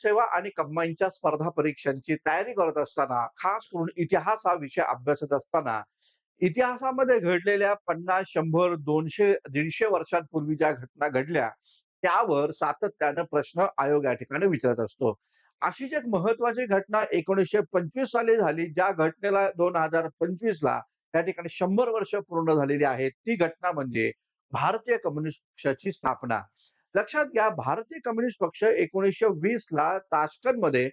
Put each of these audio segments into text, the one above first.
लोकसेवा आणि कंबाईनच्या स्पर्धा परीक्षांची तयारी करत असताना खास करून इतिहास हा विषय अभ्यासत असताना इतिहासामध्ये घडलेल्या पन्नास शंभर दोनशे दीडशे वर्षांपूर्वी ज्या घटना घडल्या त्यावर सातत्यानं प्रश्न आयोग या ठिकाणी विचारत असतो. अशीच एक महत्वाची घटना एकोणीसशे पंचवीस साली झाली ज्या घटनेला दोन हजार पंचवीस ला त्या ठिकाणी शंभर वर्ष पूर्ण झालेली आहेत ती घटना म्हणजे भारतीय कम्युनिस्ट पक्षाची स्थापना. लक्षात घ्या भारतीय कम्युनिस्ट पक्ष एकोणीसशे वीस ला ताशकंदमध्ये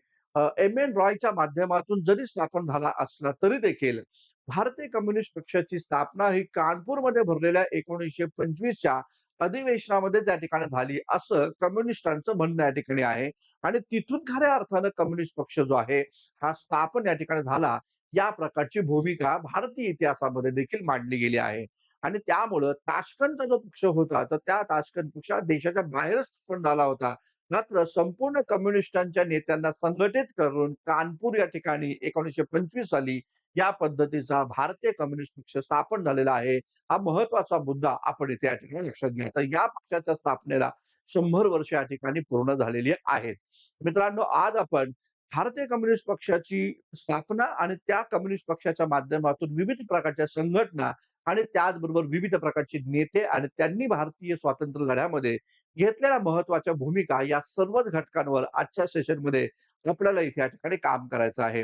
एम एन रॉयच्या माध्यमातून जरी स्थापन झाला असला तरी देखील भारतीय कम्युनिस्ट पक्षाची स्थापना ही कानपूरमध्ये भरलेल्या एकोणीसशे पंचवीसच्या अधिवेशनामध्येच या ठिकाणी झाली असं कम्युनिस्टांचं म्हणणं या ठिकाणी आहे. आणि तिथून खऱ्या अर्थानं कम्युनिस्ट पक्ष जो आहे हा स्थापन या ठिकाणी झाला या प्रकारची भूमिका भारतीय इतिहासामध्ये देखील मांडली गेली आहे. आणि त्यामुळं ताशकंदचा जो पक्ष होता तर त्या ताशकंद पक्षात देशाच्या बाहेरच स्थापन झाला होता? मात्र संपूर्ण कम्युनिस्टांच्या नेत्यांना संघटित करून कानपूर या ठिकाणी एकोणीसशे पंचवीस साली या पद्धतीचा भारतीय कम्युनिस्ट पक्ष स्थापन झालेला आहे. हा महत्त्वाचा मुद्दा आपण इथे या ठिकाणी लक्षात घ्या. तर या पक्षाच्या स्थापनेला शंभर वर्ष या ठिकाणी पूर्ण झालेली आहेत. मित्रांनो आज आपण भारतीय कम्युनिस्ट पक्षाची स्थापना आणि त्या कम्युनिस्ट पक्षाच्या माध्यमातून विविध प्रकारच्या संघटना आणि त्याचबरोबर विविध प्रकारचे नेते आणि त्यांनी भारतीय स्वातंत्र्य लढ्यामध्ये घेतलेल्या महत्त्वाच्या भूमिका या सर्वच घटकांवर आजच्या सेशनमध्ये आपल्याला इथे या ठिकाणी काम करायचं आहे.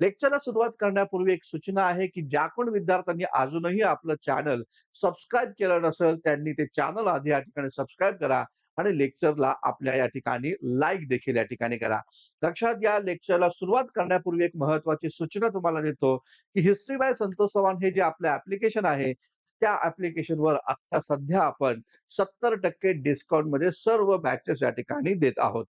लेक्चरला सुरुवात करण्यापूर्वी एक सूचना आहे की ज्या कोण विद्यार्थ्यांनी अजूनही आपलं चॅनल सबस्क्राईब केलं नसेल त्यांनी ते चॅनल आधी या ठिकाणी सबस्क्राईब करा. आणि लेक्चरला आपल्या या ठिकाणी लाईक देखील या ठिकाणी करा. लक्षात घ्या लेक्चरला सुरुवात करण्यापूर्वी एक महत्वाची सूचना तुम्हाला देतो की हिस्ट्री बाय संतोष चव्हाण हे जे आपलं ऍप्लिकेशन आहे त्या ऍप्लिकेशनवर आता सध्या आपण सत्तर टक्के डिस्काउंटमध्ये सर्व बॅचेस या ठिकाणी देत आहोत.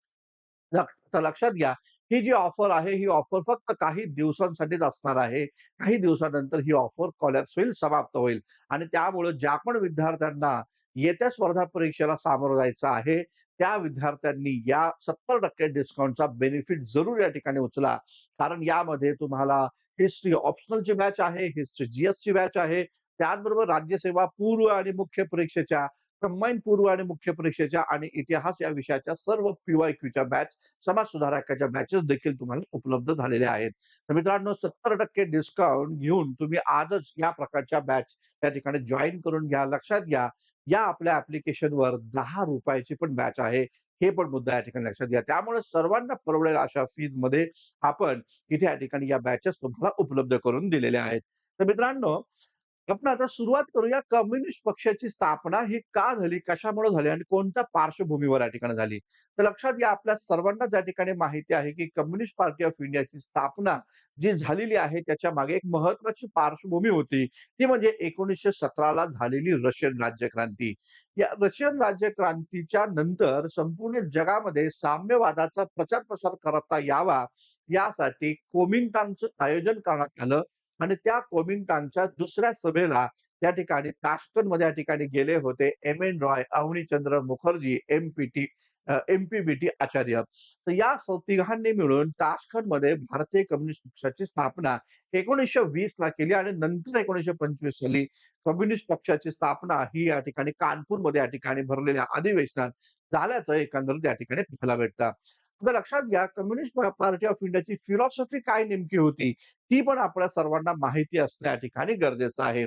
तर लक्षात घ्या ही जी ऑफर आहे ही ऑफर फक्त काही दिवसांसाठीच असणार आहे. काही दिवसानंतर ही ऑफर कॉलॅप्स होईल समाप्त होईल. आणि त्यामुळे ज्या पण विद्यार्थ्यांना येत्या स्पर्धा परीक्षेला सामोरं जायचं आहे. त्या विद्यार्थ्यांनी या सत्तर टक्के डिस्काउंटचा बेनिफिट जरूर या ठिकाणी उचला. कारण यामध्ये तुम्हाला हिस्ट्री ऑप्शनलची बॅच आहे हिस्ट्री जीएसची बॅच आहे. त्याचबरोबर राज्यसेवा पूर्व आणि मुख्य परीक्षेच्या कंबाईन पूर्व आणि मुख्य परीक्षेच्या आणि इतिहास या विषयाच्या सर्व पीवाय क्यूच्या बॅच समाज सुधारकाच्या बॅचेस देखील तुम्हाला उपलब्ध झालेल्या आहेत. तर मित्रांनो सत्तर टक्के डिस्काउंट घेऊन तुम्ही आजच या प्रकारच्या बॅच या ठिकाणी जॉईन करून घ्या. लक्षात घ्या या आपल्या ऍप्लिकेशनवर दहा रुपयाची पण बॅच आहे. हे पण मुद्दा या ठिकाणी लक्षात घ्या. त्यामुळे सर्वांना परवडेल अशा फीजमध्ये आपण इथे या ठिकाणी या बॅचेस तुम्हाला उपलब्ध करून दिलेल्या आहेत. तर मित्रांनो आपण आता सुरुवात करूया कम्युनिस्ट पक्षाची स्थापना ही का झाली कशामुळे झाली आणि कोणत्या पार्श्वभूमीवर या ठिकाणी झाली? तर लक्षात घ्या आपल्या सर्वांनाच या ठिकाणी माहिती आहे की कम्युनिस्ट पार्टी ऑफ इंडियाची स्थापना जी झालेली आहे त्याच्यामागे एक महत्वाची पार्श्वभूमी होती. ती म्हणजे एकोणीसशे सतराला झालेली रशियन राज्यक्रांती. या रशियन राज्यक्रांतीच्या नंतर संपूर्ण जगामध्ये साम्यवादाचा प्रचार प्रसार करता यावा यासाठी कोमिंटांचं आयोजन करण्यात आलं. आणि त्या कोमिंटांच्या दुसऱ्या सभेला त्या ठिकाणी ताश्कनमध्ये या ठिकाणी गेले होते M N Roy Avanichandra Mukherjee MPT MPBT Acharya. तर या तिघांनी मिळून ताशकंदमध्ये भारतीय कम्युनिस्ट पक्षाची स्थापना एकोणीसशे वीस ला केली आणि नंतर एकोणीसशे पंचवीस साली कम्युनिस्ट पक्षाची स्थापना ही या ठिकाणी कानपूरमध्ये या ठिकाणी भरलेल्या अधिवेशनात झाल्याचं एकंदरीत या ठिकाणी पाहायला भेटतं. आता लक्षात घ्या कम्युनिस्ट पार्टी ऑफ इंडियाची फिलॉसॉफी काय नेमकी होती ती पण आपल्या सर्वांना माहिती असणे या ठिकाणी गरजेचं आहे.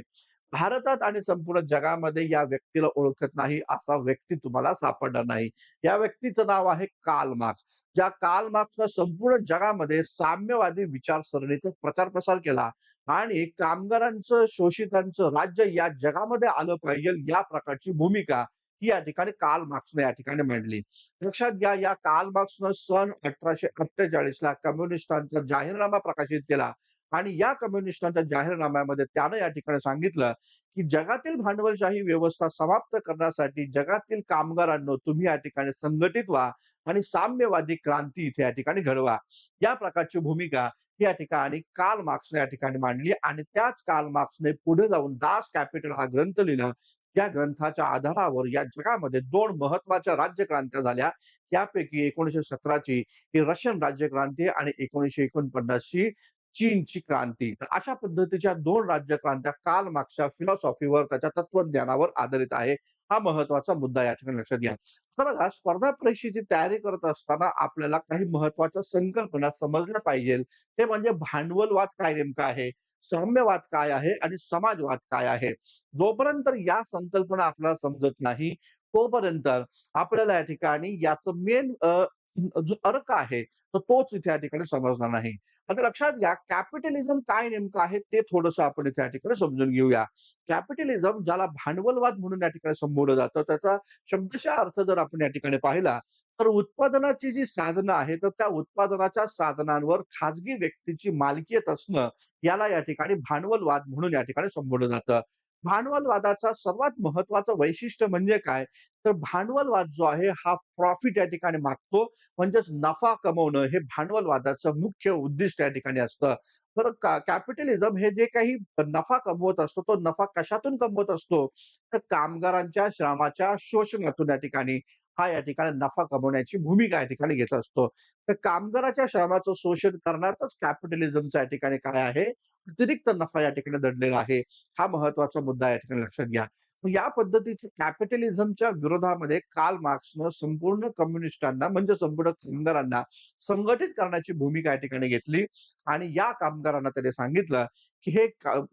भारतात आणि संपूर्ण जगामध्ये या व्यक्तीला ओळखत नाही असा व्यक्ती तुम्हाला सापडणार नाही. या व्यक्तीचं नाव आहे काल मार्क्स ज्या काल मार्क्सनं संपूर्ण जगामध्ये साम्यवादी विचारसरणीचा प्रचार प्रसार केला आणि कामगारांचं शोषितांचं राज्य या जगामध्ये आलं पाहिजे या प्रकारची भूमिका ही या ठिकाणी काल मार्क्सने या ठिकाणी मांडली. लक्षात घ्या या काल मार्क्सनं सन अठराशे अठ्ठेचाळीस ला कम्युनिस्टांचा जाहीरनामा प्रकाशित केला आणि या कम्युनिस्टांच्या जाहीरनाम्यामध्ये त्यानं या ठिकाणी सांगितलं की जगातील भांडवलशाही व्यवस्था समाप्त करण्यासाठी जगातील कामगारांनो तुम्ही या ठिकाणी संघटित व्हा आणि साम्यवादी क्रांती इथे या ठिकाणी घडवा. या प्रकारची भूमिका या ठिकाणी काल मार्क्सने या ठिकाणी मांडली आणि त्याच काल मार्क्सने पुढे जाऊन दास कॅपिटल हा ग्रंथ लिहिला या ग्रंथाच्या आधारावर या जगामध्ये दोन महत्त्वाच्या राज्यक्रांत्या झाल्या त्यापैकी एकोणीशे सतराची ही रशियन राज्यक्रांती आणि एकोणीशे एकोणपन्नासची चीनची क्रांती तर अशा पद्धतीच्या दोन राज्यक्रांत्या काल मागच्या फिलॉसॉफीवर त्याच्या तत्वज्ञानावर आधारित आहे हा महत्त्वाचा मुद्दा या ठिकाणी लक्षात घ्या. आता बघा स्पर्धा परीक्षेची तयारी करत असताना आपल्याला काही महत्त्वाच्या संकल्पना समजल्या पाहिजेल. ते म्हणजे भांडवलवाद काय नेमका आहे? साम्यवाद काय आहे? आणि समाजवाद काय आहे? जोपर्यंत या संकल्पना आपल्याला समजत नाही, तोपर्यंत आपल्याला या ठिकाणी याचं मेन जो अर्क आहे, तर तोच इथे या ठिकाणी समजणार नाही. आता लक्षात घ्या कॅपिटलिझम काय नेमकं आहे ते थोडंसं आपण इथे या ठिकाणी समजून घेऊया. कॅपिटलिझम ज्याला भांडवलवाद म्हणून या ठिकाणी संबोधलं जातं, त्याचा शब्दशः अर्थ जर आपण या ठिकाणी पाहिला, तर उत्पादनाची जी साधनं आहेत, तर त्या उत्पादनाच्या साधनांवर खाजगी व्यक्तीची मालकीयत असणं, याला या ठिकाणी भांडवलवाद म्हणून या ठिकाणी संबोधलं जातं. भांडवलवादाचा सर्वात महत्वाचं वैशिष्ट्य म्हणजे काय? तर भांडवलवाद जो आहे हा प्रॉफिट या ठिकाणी मागतो. म्हणजेच नफा कमवणं हे भांडवलवादाचं मुख्य उद्दिष्ट या ठिकाणी असतं. तर कॅपिटलिझम हे जे काही नफा कमवत असतो, तो नफा कशातून कमवत असतो? तर कामगारांच्या श्रमाच्या शोषणातून या ठिकाणी हा या ठिकाणी नफा कमवण्याची भूमिका या ठिकाणी घेत असतो. तर कामगाराच्या श्रमाचं शोषण करण्यातच कॅपिटलिझमचा या ठिकाणी काय आहे? अतिरिक्त नफा या ठिकाणी दडलेला आहे. हा महत्त्वाचा मुद्दा या ठिकाणी लक्षात घ्या. या पद्धतीच्या कॅपिटलिझमच्या विरोधामध्ये काल मार्क्सनं संपूर्ण कम्युनिस्टांना म्हणजे संपूर्ण कामगारांना संघटित करण्याची भूमिका या ठिकाणी घेतली आणि या कामगारांना त्याने सांगितलं, की हे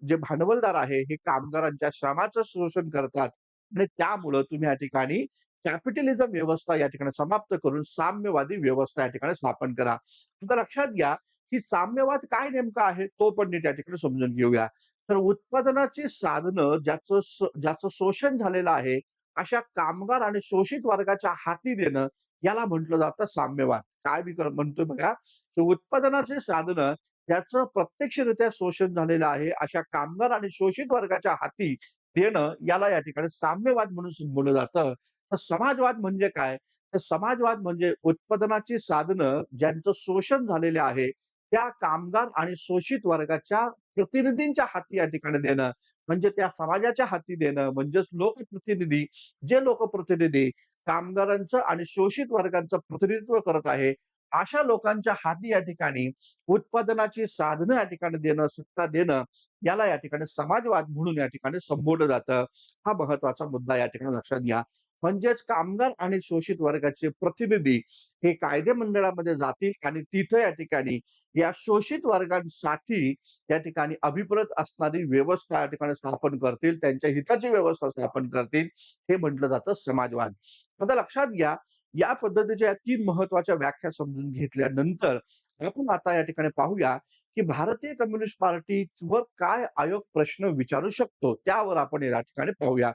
जे भांडवलदार आहे, हे कामगारांच्या श्रमाचं शोषण करतात आणि त्यामुळं तुम्ही या ठिकाणी कॅपिटलिझम व्यवस्था या ठिकाणी समाप्त करून साम्यवादी व्यवस्था या ठिकाणी स्थापन करा. आता लक्षात घ्या, की साम्यवाद काय नेमका आहे? तो पण नीट या ठिकाणी समजून घेऊया. तर उत्पादनाची साधनं ज्याचं ज्याचं शोषण झालेलं आहे, अशा कामगार आणि शोषित वर्गाच्या हाती देणं, याला म्हटलं जातं साम्यवाद. काय मी म्हणतोय बघा, की उत्पादनाची साधनं ज्याचं प्रत्यक्षरित्या शोषण झालेलं आहे, अशा कामगार आणि शोषित वर्गाच्या हाती देणं, याला या ठिकाणी साम्यवाद म्हणून संबोधलं जातं. तर समाजवाद म्हणजे काय? तर समाजवाद म्हणजे उत्पादनाची साधनं ज्यांचं शोषण झालेले आहे, त्या कामगार आणि शोषित वर्गाच्या प्रतिनिधींच्या हाती या ठिकाणी देणं. म्हणजे त्या समाजाच्या हाती देणं म्हणजेच लोकप्रतिनिधी, जे लोकप्रतिनिधी कामगारांचं आणि शोषित वर्गांचं प्रतिनिधित्व करत आहे, अशा लोकांच्या हाती या ठिकाणी उत्पादनाची साधनं या ठिकाणी देणं, सत्ता देणं, याला या ठिकाणी समाजवाद म्हणून या ठिकाणी संबोधलं जातं. हा महत्त्वाचा मुद्दा या ठिकाणी लक्षात घ्या. म्हणजेच कामगार आणि शोषित वर्गाचे प्रतिनिधी हे कायदे मंडळामध्ये जातील आणि तिथं या ठिकाणी या शोषित वर्गांसाठी या ठिकाणी अभिप्रत असणारी व्यवस्था या ठिकाणी स्थापन करतील. त्यांच्या हिताची व्यवस्था स्थापन करतील. हे म्हटलं जातं समाजवाद. आता लक्षात घ्या, या पद्धतीच्या या तीन महत्त्वाच्या व्याख्या समजून घेतल्यानंतर आपण आता या ठिकाणी पाहूया, की भारतीय कम्युनिस्ट पार्टीवर काय आयोग प्रश्न विचारू शकतो? त्यावर आपण या ठिकाणी पाहूया.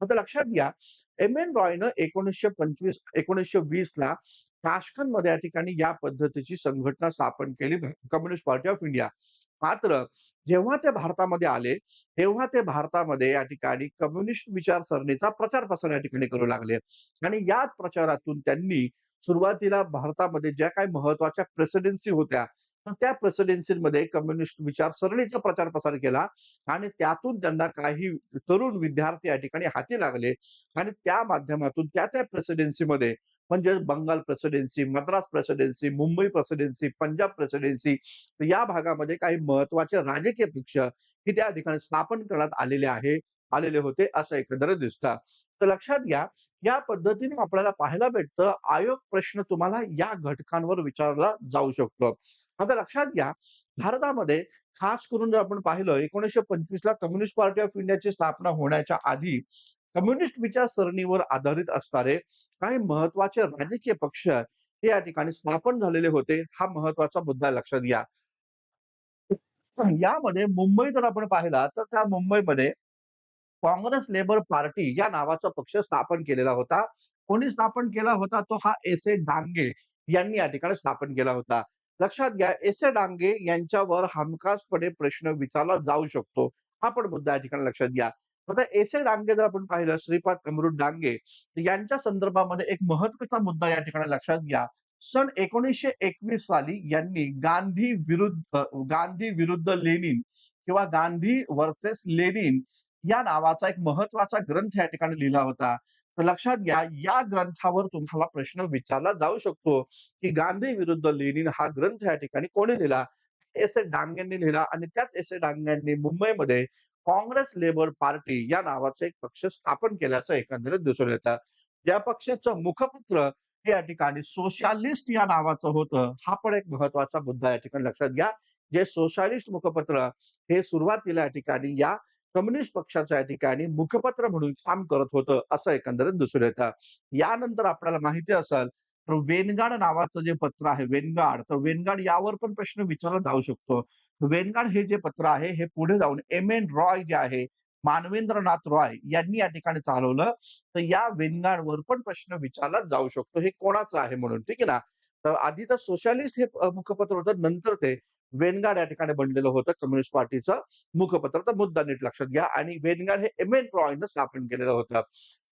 आता लक्षात घ्या, एम-एन रॉयनं 1925 1920 ला ताशकंदमध्ये या ठिकाणी या पद्धतीची संघटना स्थापन केली कम्युनिस्ट पार्टी ऑफ इंडिया. मात्र जेव्हा ते भारतामध्ये आले, तेव्हा ते भारतामध्ये या ठिकाणी कम्युनिस्ट विचारसरणीचा प्रचार-प्रसार या ठिकाणी करू लागले आणि याच प्रचारातून त्यांनी सुरुवातीला भारतामध्ये ज्या काही महत्त्वाच्या प्रेसिडेन्सी होत्या, त्या प्रेसिडेन्सीमध्ये कम्युनिस्ट विचारसरणीचा प्रचार-प्रसार केला आणि त्यातून त्यांना काही तरुण विद्यार्थी या ठिकाणी हाती लागले आणि त्या माध्यमातून त्या-त्या प्रेसिडेन्सीमध्ये म्हणजे Bengal presidency, Madras presidency, Mumbai presidency, Punjab presidency या भागामध्ये काही महत्त्वाचे राजकीय पक्ष ही त्या ठिकाणी स्थापन करण्यात आलेले आहे आलेले होते, असं एकंदरीत दिसतं. तर लक्षात घ्या, या पद्धतीने आपल्याला पाहायला भेटतं, आयोग प्रश्न तुम्हाला या घटकांवर विचारला जाऊ शकतो. आता लक्षात घ्या, भारतामध्ये खास करून जर आपण पाहिलं 1925 ला कम्युनिस्ट पार्टी ऑफ इंडियाची स्थापना होण्याच्या आधी कम्युनिस्ट विचारसरणीवर आधारित असणारे काही महत्त्वाचे राजकीय पक्ष हे या ठिकाणी स्थापन झालेले होते. हा महत्त्वाचा मुद्दा लक्षात घ्या. यामध्ये मुंबई जर आपण पाहिला, तर त्या मुंबईमध्ये काँग्रेस लेबर पार्टी या नावाचा पक्ष स्थापन केलेला होता. कोणी स्थापन केला होता? तो हा एस-ए डांगे यांनी या ठिकाणी स्थापन केला होता. लक्षात घ्या, एस-ए डांगे यांच्यावर हमखासपणे प्रश्न विचारला जाऊ शकतो. हा पण मुद्दा या ठिकाणी लक्षात घ्या. आता एस-ए डांगे जर आपण पाहिलं, श्रीपाद अमृत डांगे यांच्या संदर्भामध्ये एक महत्त्वाचा मुद्दा या ठिकाणी लक्षात घ्या. सन 1921 साली यांनी गांधी विरुद्ध गांधी विरुद्ध लेनिन किंवा गांधी वर्सेस लेनिन या नावाचा एक महत्त्वाचा ग्रंथ या ठिकाणी लिहिला होता. लक्षात घ्या, या ग्रंथावर तुम्हाला प्रश्न विचारला जाऊ शकतो, की गांधी विरुद्ध लेनिन हा ग्रंथ या ठिकाणी कोणी लिहिला? एस-ए डांगेंनी लिहिला आणि त्याच एस-ए डांग्यांनी मुंबईमध्ये काँग्रेस लेबर पार्टी या नावाचा एक पक्ष स्थापन केल्याचं एकंदरीत दिसून येतं. या पक्षाचं मुखपत्र हे या ठिकाणी सोशलिस्ट या नावाचं होतं. हा पण एक महत्त्वाचा मुद्दा या ठिकाणी लक्षात घ्या. जे सोशलिस्ट मुखपत्र हे सुरुवातीला या ठिकाणी या कम्युनिस्ट पक्षाचं या ठिकाणी मुखपत्र म्हणून काम करत होतं, असं एकंदरीत दिसून येतं. यानंतर आपल्याला माहिती असेल तर वेनगाड नावाचं जे पत्र आहे वेनगाड, तर वेनगाड यावर पण प्रश्न विचारला जाऊ शकतो. वेनगाड हे जे पत्र आहे हे पुढे जाऊन एम-एन रॉय जे आहे, मानवेंद्रनाथ रॉय यांनी या ठिकाणी चालवलं. तर या वेनगाडवर पण प्रश्न विचारला जाऊ शकतो. हे कोणाचं आहे म्हणून, ठीक आहे ना. तर आधी तर सोशलिस्ट हे मुखपत्र होतं. नंतर ते वेनगाड या ठिकाणी बनलेलं होतं कम्युनिस्ट पार्टीचं मुखपत्र. तर मुद्दा नीट लक्षात घ्या आणि वेनगाड हे एम-एन रॉयनं स्थापन केलेलं होतं.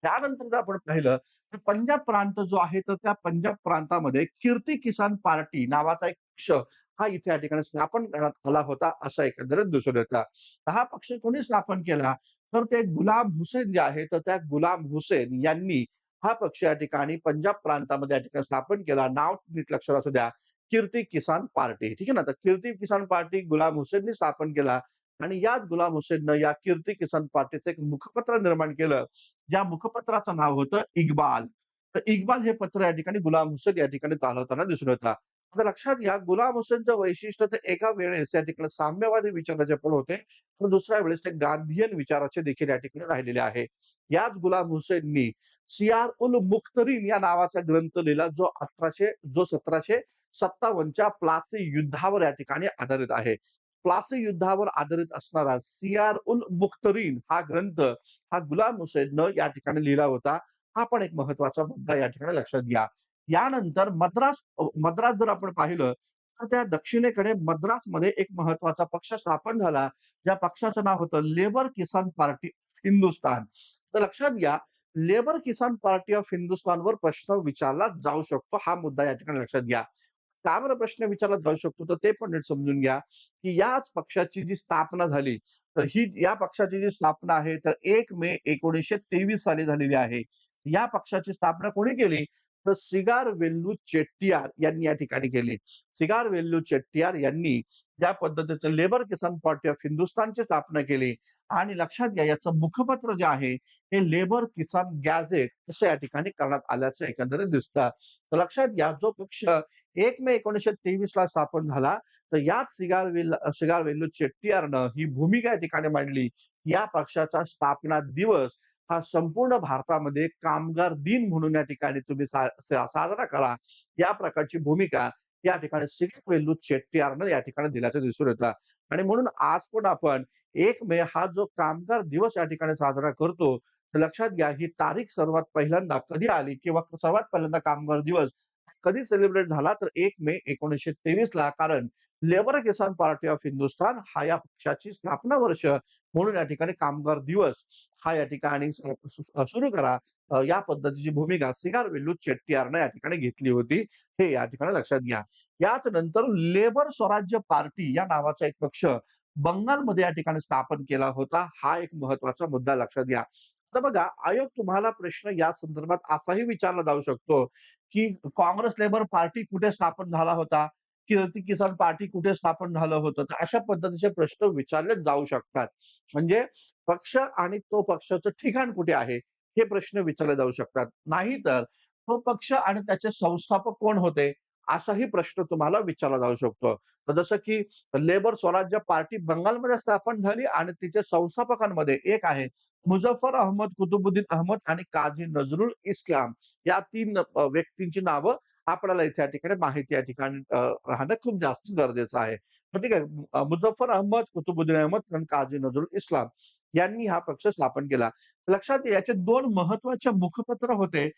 त्यानंतर जर आपण पाहिलं तर पंजाब प्रांत जो आहे तर त्या पंजाब प्रांतामध्ये कीर्ती किसान पार्टी नावाचा एक पक्ष हा इथे या ठिकाणी स्थापन करण्यात आला होता, असं एकंदरीत दिसून येतं. तर हा पक्ष कोणी स्थापन केला? तर ते गुलाम हुसेन जे आहे, तर त्या गुलाम हुसेन यांनी हा पक्ष या ठिकाणी पंजाब प्रांतामध्ये या ठिकाणी स्थापन केला. नाव नीट लक्षात असू द्या. कीर्ती किसान पार्टी. ठीक आहे ना. तर कीर्ती किसान पार्टी गुलाम हुसेननी स्थापन केला आणि याच गुलाम हुसेननं या कीर्ती किसान पार्टीचं एक मुखपत्र निर्माण केलं. या मुखपत्राचं नाव होतं इक्बाल. तर इक्बाल हे पत्र या ठिकाणी गुलाम हुसेन या ठिकाणी चालवताना दिसून येतं. आता लक्षात घ्या गुलाम हुसेनचं वैशिष्ट्य तर एका वेळेस या ठिकाणी साम्यवादी विचाराचे पण होते, तर दुसऱ्या वेळेस ते गांधीयन विचाराचे देखील या ठिकाणी राहिलेले आहे. याच गुलाम हुसेननी सियार उल मुख्तरीन या नावाचा ग्रंथ लिहिला जो अठराशे जो सतराशे सत्तावन्नच्या प्लासी युद्धावर या ठिकाणी आधारित आहे. प्लासी युद्धावर आधारित असणारा सियार उल मुख्तरीन हा ग्रंथ हा गुलाम हुसेननं या ठिकाणी लिहिला होता. हा पण एक महत्त्वाचा मुद्दा या ठिकाणी लक्षात घ्या. यानंतर मद्रास मद्रास जर आपण पाहिलं तर त्या दक्षिणेकडे मद्रासमध्ये एक महत्त्वाचा पक्ष स्थापन झाला. ज्या पक्षाचं नाव होतं लेबर किसान पार्टी हिंदुस्तान हिंदुस्थान. तर लक्षात घ्या लेबर किसान पार्टी ऑफ हिंदुस्थानवर प्रश्न विचारला जाऊ शकतो. हा मुद्दा या ठिकाणी लक्षात घ्या. का बरं प्रश्न विचारला जाऊ शकतो? तर ते पण नीट समजून घ्या, की याच पक्षाची जी स्थापना झाली, तर ही या पक्षाची जी स्थापना आहे तर एक मे 1923 साली झालेली आहे. या पक्षाची स्थापना कोणी केली? तर सिगार वेल्लू चेट्टियार यांनी या ठिकाणी केली. सिगार वेल्लू चेट्टियार यांनी या पद्धतीचं लेबर किसान पार्टी ऑफ हिंदुस्थानची स्थापना केली आणि लक्षात घ्या याचं मुखपत्र जे आहे हे लेबर किसान गॅझेट असं या ठिकाणी करण्यात आल्याचं एकंदरीत दिसतं. तर लक्षात घ्या जो पक्ष एक मे 1923 ला स्थापन झाला, तर याच सिगार वेल सिगार वेल्लू चेट्टियारनं ही भूमिका या ठिकाणी मांडली. या पक्षाचा स्थापना दिवस हा संपूर्ण भारतामध्ये कामगार दिन म्हणून या ठिकाणी तुम्ही सा साजरा करा. या प्रकारची भूमिका या ठिकाणी सिगार वेल्लू चेट्टियारनं या ठिकाणी दिल्याचं दिसून येतं. आणि म्हणून आज पण आपण एक मे हा जो कामगार दिवस या ठिकाणी साजरा करतो, तर लक्षात घ्या ही तारीख सर्वात पहिल्यांदा कधी आली किंवा सर्वात पहिल्यांदा कामगार दिवस कधी सेलिब्रेट झाला तर एक मे 1923 ला कारण labour Kisan party of Hindustan हा या पक्षाची स्थापना वर्ष म्हणून या ठिकाणी कामगार दिवस हा या ठिकाणी सुरू करा. या पद्धतीची भूमिका सिगार वेल्लू चेट्टियारनं या ठिकाणी घेतली होती. हे या ठिकाणी लक्षात घ्या. याच नंतर लेबर स्वराज्य पार्टी या नावाचा एक पक्ष बंगालमध्ये या ठिकाणी स्थापन केला होता. हा एक महत्त्वाचा मुद्दा लक्षात घ्या. आता बघा आयोग तुम्हाला प्रश्न या संदर्भात असाही विचारला जाऊ शकतो, की काँग्रेस लेबर पार्टी कुठे स्थापन झाला होता? की किसान पार्टी कुठे स्थापन झालं होतं? तर अशा पद्धतीचे प्रश्न विचारले जाऊ शकतात. म्हणजे पक्ष आणि तो पक्षाचं ठिकाण कुठे आहे? हे प्रश्न विचारले जाऊ शकतात. नाहीतर तो पक्ष आणि त्याचे संस्थापक कोण होते? असाही प्रश्न तुम्हाला विचारला जाऊ शकतो. तर जसं की लेबर स्वराज्य पार्टी बंगालमध्ये स्थापन झाली आणि तिच्या संस्थापकांमध्ये एक आहे मुझफ्फर अहमद कुतुबुद्दीन अहमद आणि काझी नजरुल इस्लाम या तीन व्यक्तींची नावं आपल्याला इथे या ठिकाणी माहिती या ठिकाणी राहणं खूप जास्त गरजेचं आहे. मग ठीक आहे. मुझफ्फर अहमद, कुतुबुद्दीन अहमद आणि काझी नजरुल इस्लाम यांनी हा पक्ष स्थापन केला. लक्षात याचे दोन महत्त्वाचे मुखपत्र होते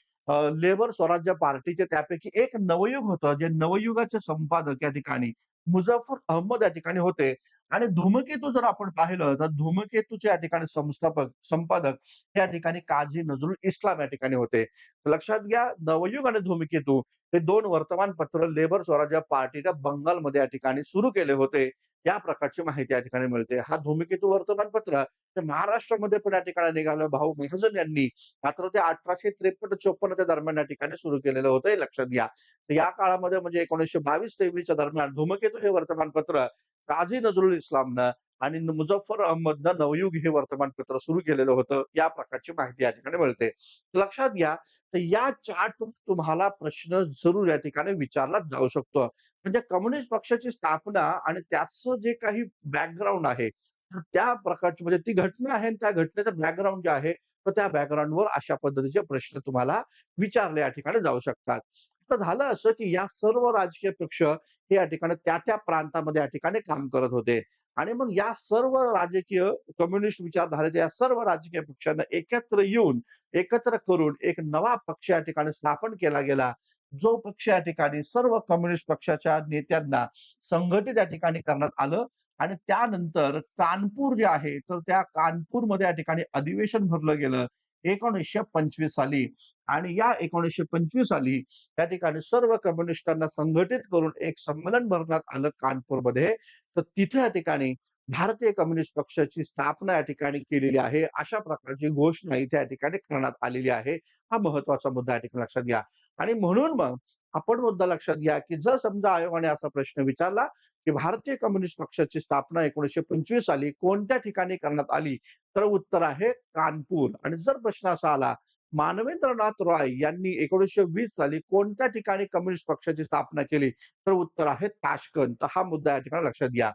लेबर स्वराज्य पार्टीचे त्यापैकी एक नवयुग होतं, जे नवयुगाचे संपादक या ठिकाणी मुझफ्फर अहमद या ठिकाणी होते आणि धूमकेतू जर आपण पाहिलं तर धूमकेतूचे या ठिकाणी संस्थापक संपादक या ठिकाणी काझी नजरुल इस्लाम या ठिकाणी होते. लक्षात घ्या नवयुग आणि धूमकेतू हे दोन वर्तमानपत्र लेबर स्वराज्य पार्टीच्या बंगालमध्ये या ठिकाणी सुरू केले होते. या प्रकारची माहिती या ठिकाणी मिळते. हा धूमकेतू वर्तमानपत्र महाराष्ट्रामध्ये पण या ठिकाणी निघालं. भाऊ महाजन यांनी मात्र ते 1853-54 च्या दरम्यान या ठिकाणी सुरू केलेलं होतं हे लक्षात घ्या. तर या काळामध्ये म्हणजे 1922-23 च्या दरम्यान धूमकेतू हे वर्तमानपत्र काझी नजरुल इस्लामनं आणि मुझफ्फर अहमदनं नवयुग हे वर्तमानपत्र सुरू केलेलं होतं. या प्रकारची माहिती या ठिकाणी मिळते. लक्षात घ्या, तर या चार्टवरून तुम्हाला प्रश्न जरूर या ठिकाणी विचारला जाऊ शकतो. म्हणजे कम्युनिस्ट पक्षाची स्थापना आणि त्याचं जे काही बॅकग्राऊंड आहे, त्या प्रकारची म्हणजे ती घटना आहे त्या घटनेचं बॅकग्राऊंड जे आहे, तर त्या बॅकग्राऊंडवर अशा पद्धतीचे प्रश्न तुम्हाला विचारले या ठिकाणी जाऊ शकतात. तर झालं असं, की या सर्व राजकीय पक्ष हे या ठिकाणी त्या-त्या प्रांतामध्ये या ठिकाणी काम करत होते. आणि मग या सर्व राजकीय कम्युनिस्ट विचारधारेच्या या सर्व राजकीय पक्षांना एकत्र येऊन, एकत्र करून एक नवा पक्ष या ठिकाणी स्थापन केला गेला. जो पक्ष या ठिकाणी सर्व कम्युनिस्ट पक्षाच्या नेत्यांना संघटित या ठिकाणी करण्यात आलं आणि त्यानंतर कानपूर जे आहे, तर त्या कानपूरमध्ये या ठिकाणी अधिवेशन भरलं गेलं 1925 साली आणि या 1925 साली त्या ठिकाणी सर्व कम्युनिस्टांना संघटित करून एक संमेलन भरण्यात आलं कानपूरमध्ये. तर तिथे या ठिकाणी भारतीय कम्युनिस्ट पक्षाची स्थापना या ठिकाणी केलेली आहे. अशा प्रकारची घोषणा इथे या ठिकाणी करण्यात आलेली आहे. हा महत्त्वाचा मुद्दा या ठिकाणी लक्षात घ्या. आणि म्हणून मग आपण मुद्दा लक्षात घ्या, की जर समजा आयोगाने असा प्रश्न विचारला, की भारतीय कम्युनिस्ट पक्षाची स्थापना 1925 साली कोणत्या ठिकाणी करण्यात आली? तर उत्तर आहे कानपूर. आणि जर प्रश्न असा आला, मानवेंद्रनाथ रॉय यांनी 1920 साली कोणत्या ठिकाणी कम्युनिस्ट पक्षाची स्थापना केली? तर उत्तर आहे ताशकंद. तर हा मुद्दा या ठिकाणी लक्षात घ्या.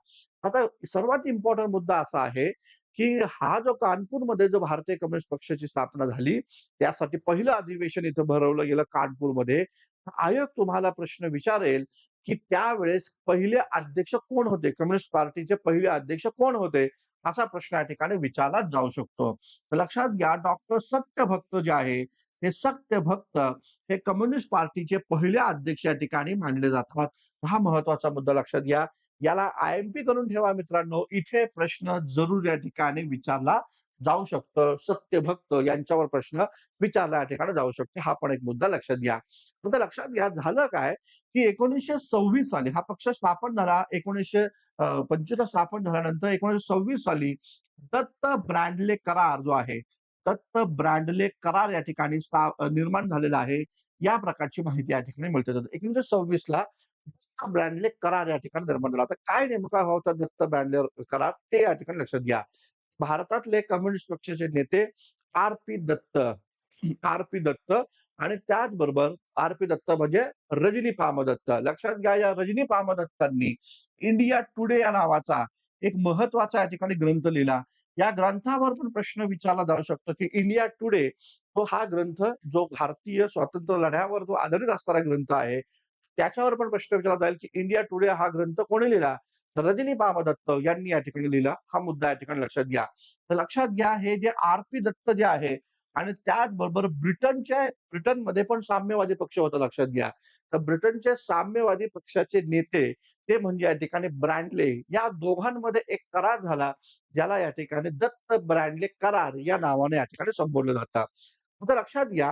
आता सर्वात इम्पॉर्टंट मुद्दा असा आहे, की हा जो कानपूरमध्ये जो भारतीय कम्युनिस्ट पक्षाची स्थापना झाली, त्यासाठी पहिलं अधिवेशन इथं भरवलं गेलं कानपूरमध्ये. आयोग तुम्हाला प्रश्न विचारेल, की त्यावेळेस पहिले अध्यक्ष कोण होते? कम्युनिस्ट पार्टीचे पहिले अध्यक्ष कोण होते? असा प्रश्न या ठिकाणी विचारला जाऊ शकतो. लक्षात घ्या डॉक्टर सत्यभक्त जे आहे, हे सत्यभक्त हे कम्युनिस्ट पार्टीचे पहिले अध्यक्ष या ठिकाणी मानले जातात. हा महत्त्वाचा मुद्दा लक्षात घ्या. याला आय-एम-पी करून ठेवा मित्रांनो. इथे प्रश्न जरूर या ठिकाणी विचारला जाऊ शकतं सत्यभक्त यांच्यावर प्रश्न विचारला या ठिकाणी जाऊ शकतो. हा पण एक मुद्दा लक्षात घ्या. आता लक्षात घ्या झालं काय, की 1926 साली हा पक्ष स्थापन झाला. एकोणीसशे पंचवीस स्थापन झाल्यानंतर 1926 साली दत्त ब्रँडले करार जो आहे, दत्त ब्रँडले करार या ठिकाणी निर्माण झालेला आहे. या प्रकारची माहिती या ठिकाणी मिळते. 1926 ला ब्रँडले करार या ठिकाणी निर्माण झाला. आता काय नेमका होता दत्त ब्रँडले करार ते या ठिकाणी लक्षात घ्या. भारतातले कम्युनिस्ट पक्षाचे नेते आर-पी दत्त, आर-पी दत्त आणि त्याचबरोबर आर-पी दत्त म्हणजे रजनी पामदत्त. लक्षात घ्या या रजनी पामदत्तांनी इंडिया टुडे या नावाचा एक महत्त्वाचा या ठिकाणी ग्रंथ लिहिला. या ग्रंथावर पण प्रश्न विचारला जाऊ शकतो, की इंडिया टुडे तो हा ग्रंथ जो भारतीय स्वातंत्र्य लढ्यावर जो आधारित असणारा ग्रंथ आहे, त्याच्यावर पण प्रश्न विचारला जाईल, की इंडिया टुडे हा ग्रंथ कोणी लिहिला? तर रजनी दत्त यांनी या ठिकाणी लिहिला. हा मुद्दा या ठिकाणी लक्षात घ्या. तर लक्षात घ्या हे जे आर-पी दत्त जे आहे आणि त्याचबरोबर ब्रिटनच्या ब्रिटनमध्ये पण साम्यवादी पक्ष होता लक्षात घ्या. तर ब्रिटनचे साम्यवादी पक्षाचे नेते ते म्हणजे या ठिकाणी ब्रँडले या दोघांमध्ये एक करार झाला, ज्याला या ठिकाणी दत्त ब्रँडले करार या नावाने या ठिकाणी संबोधलं जातं. आता लक्षात घ्या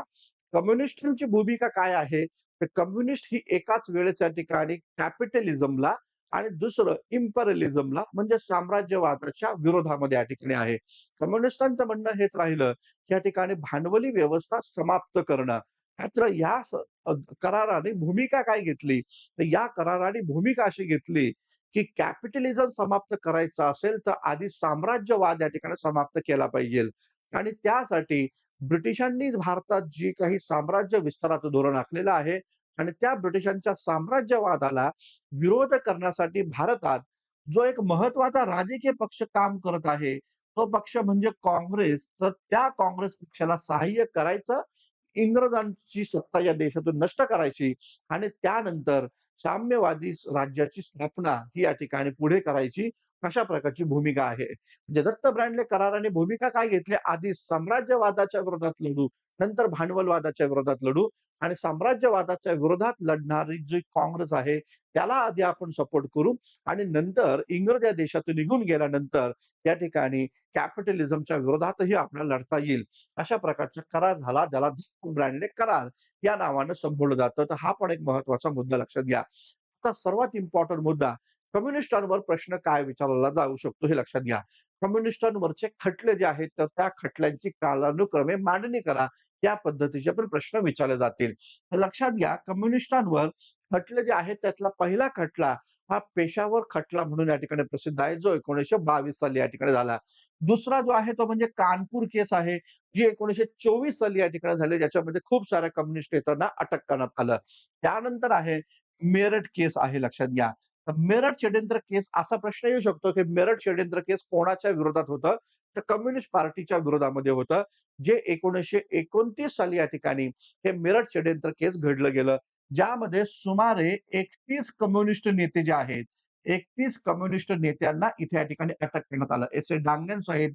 कम्युनिस्टांची भूमिका काय आहे? तर कम्युनिस्ट ही एकाच वेळेस या ठिकाणी कॅपिटलिझमला आणि दुसरं इम्पेरियलिझमला म्हणजे साम्राज्यवादाच्या विरोधामध्ये या ठिकाणी आहे. कम्युनिस्टांचं म्हणणं हेच राहिलं, की या ठिकाणी भांडवली व्यवस्था समाप्त करणं. मात्र या कराराने भूमिका काय घेतली? तर या कराराने भूमिका अशी घेतली, की कॅपिटलिझम समाप्त करायचं असेल, तर आधी साम्राज्यवाद या ठिकाणी समाप्त केला पाहिजे आणि त्यासाठी ब्रिटिशांनी भारतात जी काही साम्राज्य विस्ताराचं धोरण आखलेलं आहे आणि त्या ब्रिटिशांच्या साम्राज्यवादाला विरोध करण्यासाठी भारतात जो एक महत्त्वाचा राजकीय पक्ष काम करत आहे, तो पक्ष म्हणजे काँग्रेस. तर त्या काँग्रेस पक्षाला सहाय्य करायचं, इंग्रजांची सत्ता या देशातून नष्ट करायची आणि त्यानंतर साम्यवादी राज्याची स्थापना ही या ठिकाणी पुढे करायची, अशा प्रकारची भूमिका आहे. म्हणजे दत्त ब्रँडले कराराने भूमिका काय घेतली? आधी साम्राज्यवादाच्या विरोधात लढू, नंतर भांडवलवादाच्या विरोधात लढू आणि साम्राज्यवादाच्या विरोधात लढणारी जी काँग्रेस आहे, त्याला आधी आपण सपोर्ट करू आणि नंतर इंग्रज या देशातून निघून गेल्यानंतर त्या ठिकाणी कॅपिटलिझमच्या विरोधातही आपल्याला लढता येईल. अशा प्रकारचा करार झाला, ज्याला दत्त ब्रँडले करार या नावानं संबोधलं जातं. तर हा पण एक महत्त्वाचा मुद्दा लक्षात घ्या. आता सर्वात इम्पॉर्टंट मुद्दा कम्युनिस्टांवर प्रश्न काय विचारला जाऊ शकतो हे लक्षात घ्या. कम्युनिस्टांवरचे खटले जे आहेत, तर त्या खटल्यांची कालानुक्रमे मांडणी करा. या पद्धतीचे पण प्रश्न विचारले जातील. लक्षात घ्या कम्युनिस्टांवर खटले जे आहेत, त्यातला पहिला खटला हा पेशावर खटला म्हणून या ठिकाणी प्रसिद्ध आहे, जो 1922 साली या ठिकाणी झाला. दुसरा जो आहे तो म्हणजे कानपूर केस आहे, जी 1924 साली या ठिकाणी झाली, ज्याच्यामध्ये खूप साऱ्या कम्युनिस्ट नेत्यांना अटक करण्यात आलं. त्यानंतर आहे मेरठ केस आहे लक्षात घ्या. तर मेरठ षड्यंत्र केस असा प्रश्न येऊ शकतो, की मेरठ षड्यंत्र केस कोणाच्या विरोधात होतं? तर कम्युनिस्ट पार्टीच्या विरोधामध्ये होतं. जे 1929 साली या ठिकाणी हे मेरठ षड्यंत्र केस घडलं गेलं. ज्यामध्ये सुमारे 31 कम्युनिस्ट नेते जे आहेत, 31 कम्युनिस्ट नेत्यांना इथे या ठिकाणी अटक करण्यात आलं. एस. ए. डांगन सहित,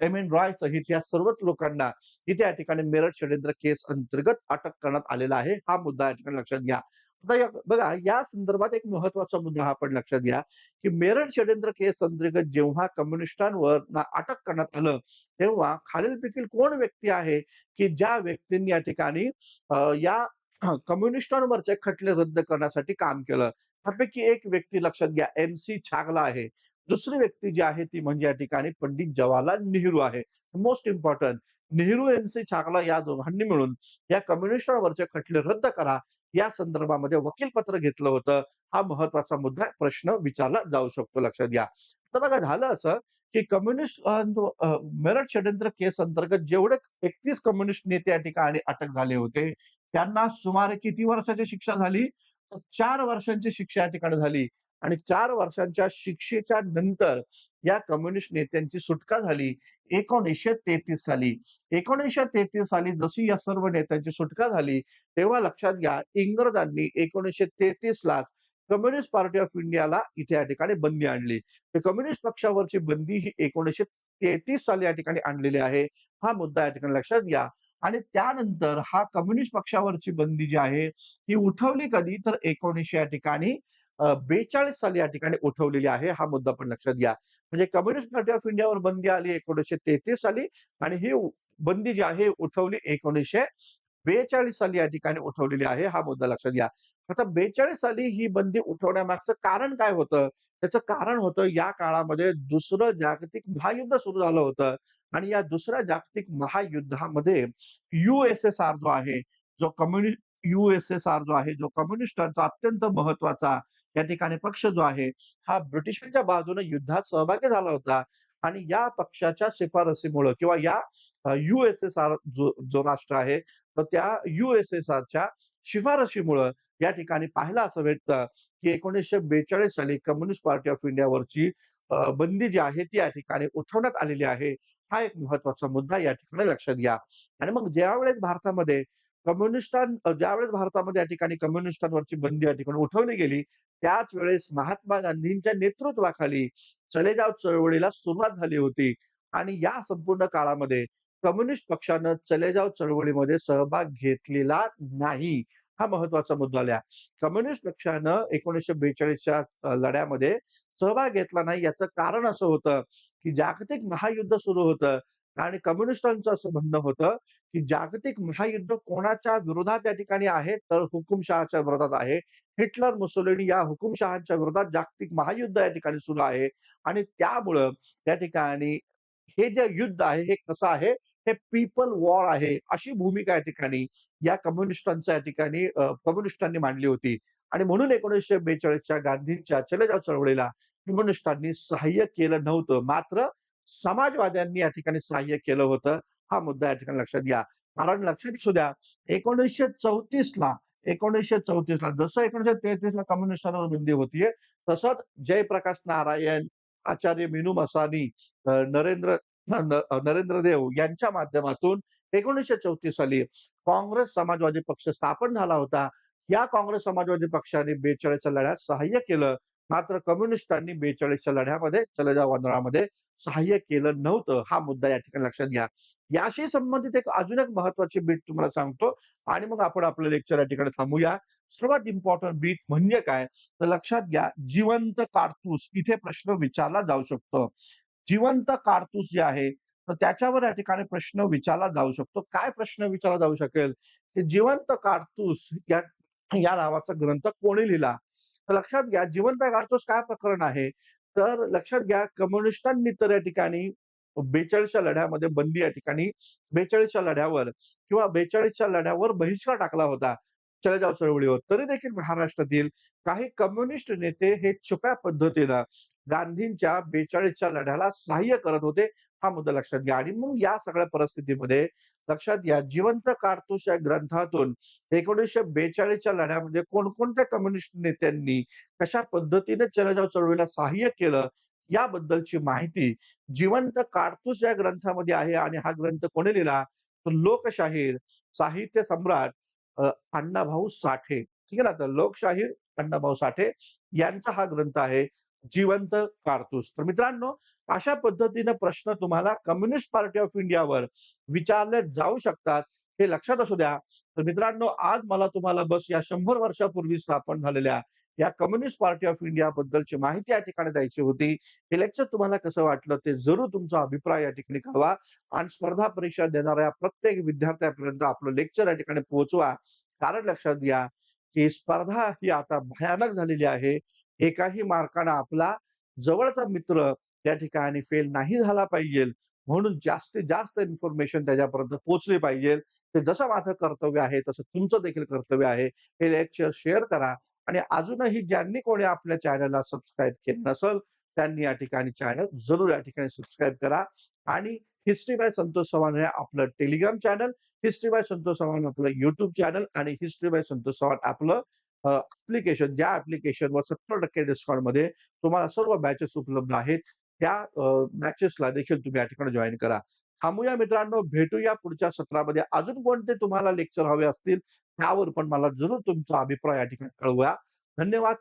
एम. एन. रॉय सहित या सर्वच लोकांना इथे या ठिकाणी मेरठ षड्यंत्र केस अंतर्गत अटक करण्यात आलेला आहे. हा मुद्दा या ठिकाणी लक्षात घ्या. आता या बघा या संदर्भात एक महत्त्वाचा मुद्दा हा आपण लक्षात घ्या, की मेरठ षड्यंत्र केस अंतर्गत जेव्हा कम्युनिस्टांवर अटक करण्यात आलं, तेव्हा खालीलपैकी कोण व्यक्ती आहे, की ज्या व्यक्तींनी या ठिकाणी या कम्युनिस्टांवरचे खटले रद्द करण्यासाठी काम केलं. त्यापैकी एक व्यक्ती लक्षात घ्या एम.सी. छागला आहे. दुसरी व्यक्ती जी आहे ती म्हणजे या ठिकाणी पंडित जवाहरलाल नेहरू आहे. Most important Nehru, M C. Chagla या दोघांनी मिळून या कम्युनिस्टांवरचे खटले रद्द करा, या संदर्भामध्ये वकील पत्र घेतलं होतं. हा महत्त्वाचा मुद्दा प्रश्न विचारला जाऊ शकतो लक्षात घ्या. तर बघा झालं असं, की कम्युनिस्ट मेरठ षड्यंत्र केस अंतर्गत जेवढे 31 कम्युनिस्ट नेते या ठिकाणी अटक झाले होते, त्यांना सुमारे किती वर्षाची शिक्षा झाली? तर चार वर्षांची शिक्षा या ठिकाणी झाली आणि चार वर्षांच्या शिक्षेच्या नंतर या कम्युनिस्ट नेत्यांची सुटका झाली 1933 साली. 1933 साली जशी या सर्व नेत्यांची सुटका झाली, तेव्हा लक्षात घ्या इंग्रजांनी एकोणीशे तेहतीस ला कम्युनिस्ट पार्टी ऑफ इंडियाला इथे या ठिकाणी बंदी आणली. तर कम्युनिस्ट पक्षावरची बंदी ही 1933 साली या ठिकाणी आणलेली आहे. हा मुद्दा या ठिकाणी लक्षात घ्या आणि त्यानंतर हा कम्युनिस्ट पक्षावरची बंदी जी आहे, ही उठवली कधी? तर 1900 या ठिकाणी बेचाळीस साली या ठिकाणी उठवलेली आहे. हा मुद्दा पण लक्षात घ्या. म्हणजे कम्युनिस्ट पार्टी ऑफ इंडियावर बंदी आली 1933 साली आणि ही बंदी जी आहे उठवली 1942 साली या ठिकाणी उठवलेली आहे. हा मुद्दा लक्षात घ्या. आता 42 साली ही बंदी उठवण्यामागचं कारण काय होतं? त्याचं कारण होतं या काळामध्ये दुसरं जागतिक महायुद्ध सुरू झालं होतं आणि या दुसऱ्या जागतिक महायुद्धामध्ये यूएसएस आर जो आहे, जो कम्युनिस्ट युएसएस आर जो आहे, जो कम्युनिस्टांचा अत्यंत महत्त्वाचा या ठिकाणी पक्ष जो आहे, हा ब्रिटिशांच्या बाजूने युद्धात सहभागी झाला होता आणि या पक्षाच्या शिफारसीमुळं किंवा या युएसएसआर जो जो राष्ट्र आहे, तर त्या युएसएसआरच्या शिफारशीमुळं या ठिकाणी पाहायला असं भेटतं, की 1942 साली कम्युनिस्ट पार्टी ऑफ इंडियावरची बंदी जी आहे ती या ठिकाणी उठवण्यात आलेली आहे. हा एक महत्त्वाचा मुद्दा या ठिकाणी लक्षात घ्या. आणि मग ज्यावेळेस भारतामध्ये कम्युनिस्टां ज्यावेळेस भारतामध्ये या ठिकाणी कम्युनिस्टांवरची बंदी या ठिकाणी उठवली गेली, त्याच वेळेस महात्मा गांधींच्या नेतृत्वाखाली चलेजाव चळवळीला सुरुवात झाली होती आणि या संपूर्ण काळामध्ये कम्युनिस्ट पक्षानं चलेजाव चळवळीमध्ये सहभाग घेतलेला नाही. हा महत्त्वाचा मुद्दा आला. कम्युनिस्ट पक्षानं 1942 च्या लढ्यामध्ये सहभाग घेतला नाही याचं कारण असं होतं, की जागतिक महायुद्ध सुरू होतं आणि कम्युनिस्टांचं असं म्हणणं होतं, की जागतिक महायुद्ध कोणाच्या विरोधात या ठिकाणी आहे? तर हुकुमशहाच्या विरोधात आहे. हिटलर, मुसोलिनी या हुकुमशहाच्या विरोधात जागतिक महायुद्ध या ठिकाणी सुरू आहे आणि त्यामुळं त्या ठिकाणी हे जे युद्ध आहे, हे कसं आहे? हे पीपल वॉर आहे. अशी भूमिका या ठिकाणी या कम्युनिस्टांच्या या ठिकाणी कम्युनिस्टांनी मांडली होती आणि म्हणून 1942 च्या गांधींच्या चलेजाव चळवळीला कम्युनिस्टांनी सहाय्य केलं नव्हतं. मात्र समाजवाद्यांनी या ठिकाणी सहाय्य केलं होतं. हा मुद्दा या ठिकाणी लक्षात घ्या. कारण लक्षात असू द्या 1934 ला 1934 ला जसं 1933 ला कम्युनिस्टांवर बंदी होतीये, तसंच जयप्रकाश नारायण, आचार्य मीनू मसानी, नरेंद्र न नरेंद्र देव यांच्या माध्यमातून 1934 साली काँग्रेस समाजवादी पक्ष स्थापन झाला होता. या काँग्रेस समाजवादी पक्षाने 42 लढ्यात सहाय्य केलं. मात्र कम्युनिस्टांनी 42 च्या लढ्यामध्ये चले जाव सहाय्य केलं नव्हतं. हा मुद्दा या ठिकाणी लक्षात घ्या. याशी संबंधित एक अजून एक महत्त्वाची बीट तुम्हाला सांगतो आणि मग आपण आपलं लेक्चर या ठिकाणी थांबूया. सर्वात इम्पॉर्टंट बीट म्हणजे काय? तर लक्षात घ्या जिवंत कारतूस इथे प्रश्न विचारला जाऊ शकतो. जिवंत कारतूस जे आहे, तर त्याच्यावर या ठिकाणी प्रश्न विचारला जाऊ शकतो. काय प्रश्न विचारला जाऊ शकेल? की जिवंत कारतूस या या नावाचा ग्रंथ कोणी लिहिला? तर लक्षात घ्या जिवंत गाडतोस काय प्रकरण आहे? तर लक्षात घ्या कम्युनिस्टांनी तर या ठिकाणी बेचाळीसच्या लढ्यामध्ये बंदी या ठिकाणी बेचाळीसच्या लढ्यावर किंवा बेचाळीसच्या लढ्यावर बहिष्कार टाकला होता. चलेजाव चळवळीवर. तरी देखील महाराष्ट्रातील काही कम्युनिस्ट नेते हे छुप्या पद्धतीनं गांधींच्या 42च्या लढ्याला सहाय्य करत होते, हा मुद्दा लक्षात घ्या. आणि मग या सगळ्या परिस्थितीमध्ये लक्षात घ्या, जिवंत कारतूस या ग्रंथातून 1942च्या लढ्यामध्ये कोणकोणत्या कम्युनिस्ट नेत्यांनी कशा पद्धतीने चलजाव चळवळीला सहाय्य केलं, याबद्दलची माहिती जिवंत कारतूस या ग्रंथामध्ये आहे आणि हा ग्रंथ कोणी लिहिला? तर लोकशाहीर, साहित्य सम्राट अण्णाभाऊ साठे. ठीक आहे ना. तर लोकशाहीर अण्णाभाऊ साठे यांचा हा ग्रंथ आहे, जिवंत कारतूस. तर मित्रांनो, अशा पद्धतीने प्रश्न तुम्हाला कम्युनिस्ट पार्टी ऑफ इंडियावर विचारले जाऊ शकतात, हे लक्षात असू द्या. तर मित्रांनो, आज मला तुम्हाला बस या शंभर वर्षापूर्वी स्थापन झालेल्या या कम्युनिस्ट पार्टी ऑफ इंडिया बद्दलची माहिती या ठिकाणी द्यायची होती. हे लेक्चर तुम्हाला कसं वाटलं ते जरूर तुमचा अभिप्राय या ठिकाणी कळवा आणि स्पर्धा परीक्षा देणाऱ्या प्रत्येक विद्यार्थ्यापर्यंत आपलं लेक्चर या ठिकाणी पोहोचवा. कारण लक्षात घ्या, की स्पर्धा ही आता भयानक झालेली आहे. एकाही मार्कानं आपला जवळचा मित्र त्या ठिकाणी फेल नाही झाला पाहिजे. म्हणून जास्तीत जास्त इन्फॉर्मेशन त्याच्यापर्यंत पोहोचली पाहिजे. ते जसं माझं कर्तव्य आहे, तसं तुमचं देखील कर्तव्य आहे. हे लेक्चर शेअर करा आणि अजूनही ज्यांनी कोणी आपल्या चॅनलला सबस्क्राईब केलं नसेल, त्यांनी या ठिकाणी चॅनल जरूर या ठिकाणी सबस्क्राईब करा आणि हिस्ट्री बाय संतोष चव्हाण हे आपलं Telegram channel, history by Santosh Chavan आपलं युट्यूब चॅनल आणि हिस्ट्री बाय संतोष चव्हाण आपलं ऍप्लिकेशन ज्या ऍप्लिकेशनवर सत्तर टक्के डिस्काउंटमध्ये तुम्हाला सर्व बॅचेस उपलब्ध आहेत. त्या बॅचेसला देखील तुम्ही या ठिकाणी जॉईन करा. थांबूया मित्रांनो, भेटूया पुढच्या सत्रामध्ये. अजून कोणते तुम्हाला लेक्चर हवे असतील, त्यावर पण मला जरूर तुमचा अभिप्राय या ठिकाणी कळवूया धन्यवाद.